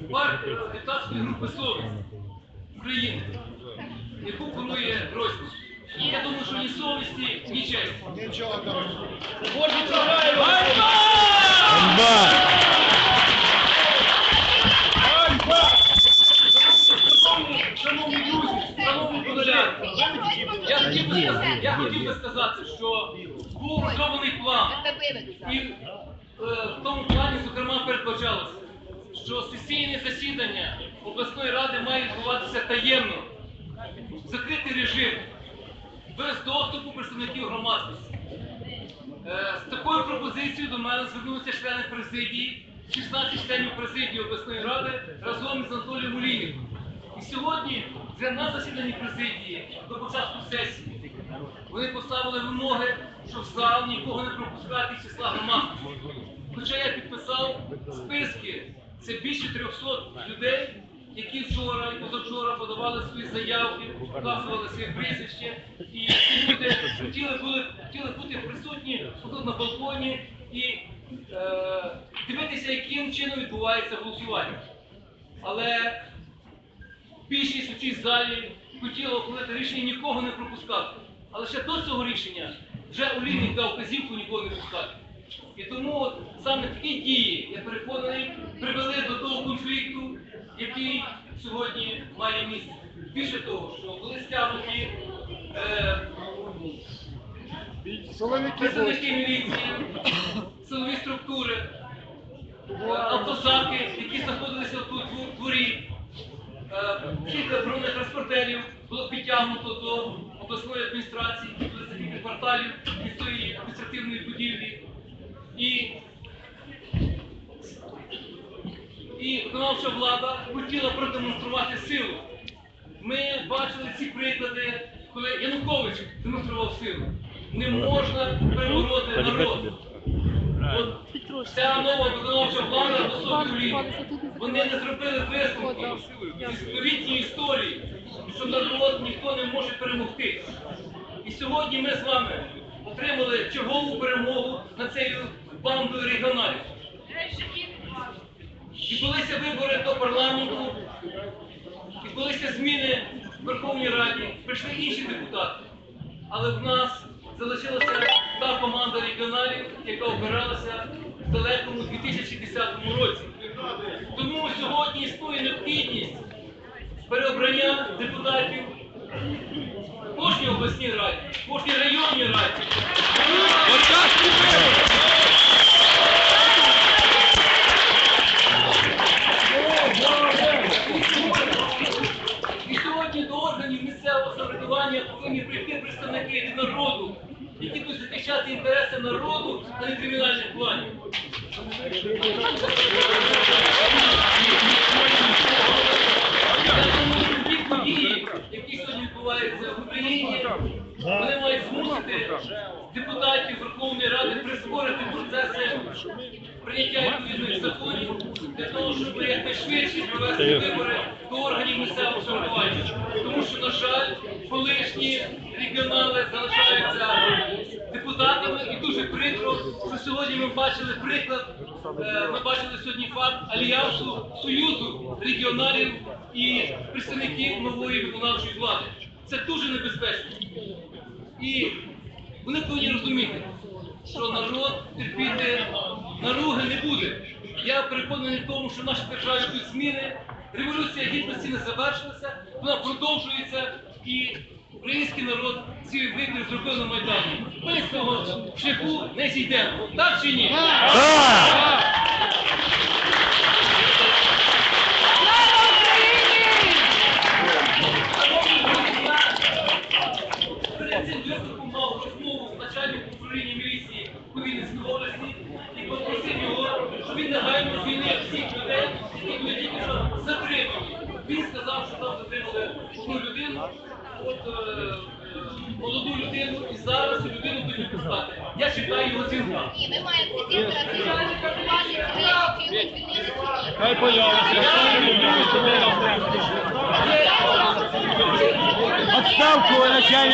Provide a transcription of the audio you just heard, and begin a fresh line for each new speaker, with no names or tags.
партії депутатської групи «Совість» України, яку керує Гройсман. І я думаю, що ні совісті, ні честі.
Нічого там.
Шановні, шановні друзі, шановні подоляни, я хотів би сказати, я хотів би сказати, що був розроблений план, і е, в тому плані, зокрема, передбачалося, що сесійне засідання обласної ради має відбуватися таємно, в закритий режим, без доступу представників громадськості. Е, З такою пропозицією до мене звернулися члени президії, 16 членів президії обласної ради разом із Анатолієм Олійником. І сьогодні вже на засіданні президії до початку сесії вони поставили вимоги, що в зал нікого не пропускати із числа громадськості. Хоча я підписав списки, це більше 300 людей, які вчора і позавчора подавали свої заявки, вказували своє прізвище, і ці люди хотіли, були, хотіли бути присутні на балконі і е, дивитися, яким чином відбувається голосування. Але більшість у цій залі хотіла ухвалити рішення нікого не пропускати. Але ще до цього рішення вже Олійник дав вказівку нікого не пускати. І тому от саме такі дії, я переконаний, привели до того конфлікту, який сьогодні має місце. Більше того, що були стягнуті е, представники міліції, силові структури, е, автозаки, які знаходилися тут у дворі. Е, Кілька дронних транспортерів було підтягнуто до обласної адміністрації, до таких кварталів від цієї адміністративної будівлі. І, і виконавча влада хотіла продемонструвати силу. Ми бачили ці приклади, коли Янукович демонстрував силу. Не можна перебороти народ. От ця нова виконавча влада до собі Вони не зробили висновку зі новітньої історії, що народ ніхто не може перемогти. І сьогодні ми з вами отримали чергову перемогу над бандою регіоналів. Відбулися вибори до парламенту, відбулися зміни в Верховній Раді, прийшли інші депутати. Але в нас залишилася та команда регіоналів, яка обиралася в далекому 2010 році. Тому сьогодні існує необхідність переобрання депутатів в кожній обласній раді, в кожній районній раді. Від народу, які будуть захищати інтереси народу, а не кримінальних планів. Ті події, які сьогодні відбуваються в Україні, вони мають змусити депутатів Верховної Ради прискорити процеси прийняття відповідних законів для того, щоб якнайшвидше провести вибори до органів місцевого самоврядування. Тому що, на жаль, колишні регіонали залишаються депутатами і дуже прикро, що сьогодні ми бачили приклад, е, ми бачили сьогодні факт альянсу союзу регіоналів і представників нової виконавчої влади. Це дуже небезпечно. І вони повинні розуміти, що народ терпіти буде. Я переконаний в тому, що в нашій державі будуть зміни, революція гідності не завершилася, вона продовжується і український народ ці виклик зробив на Майдані. Ми з цього шляху не зійдемо. Так чи ні? Перед затримали людину, от е, молоду людину, і зараз цю людину будуть пускати. Я вважаю його дзвінка.
Ні, ми маємо сидіти ратифікувати прийняти і.
Хай появиться. Отставку начальника.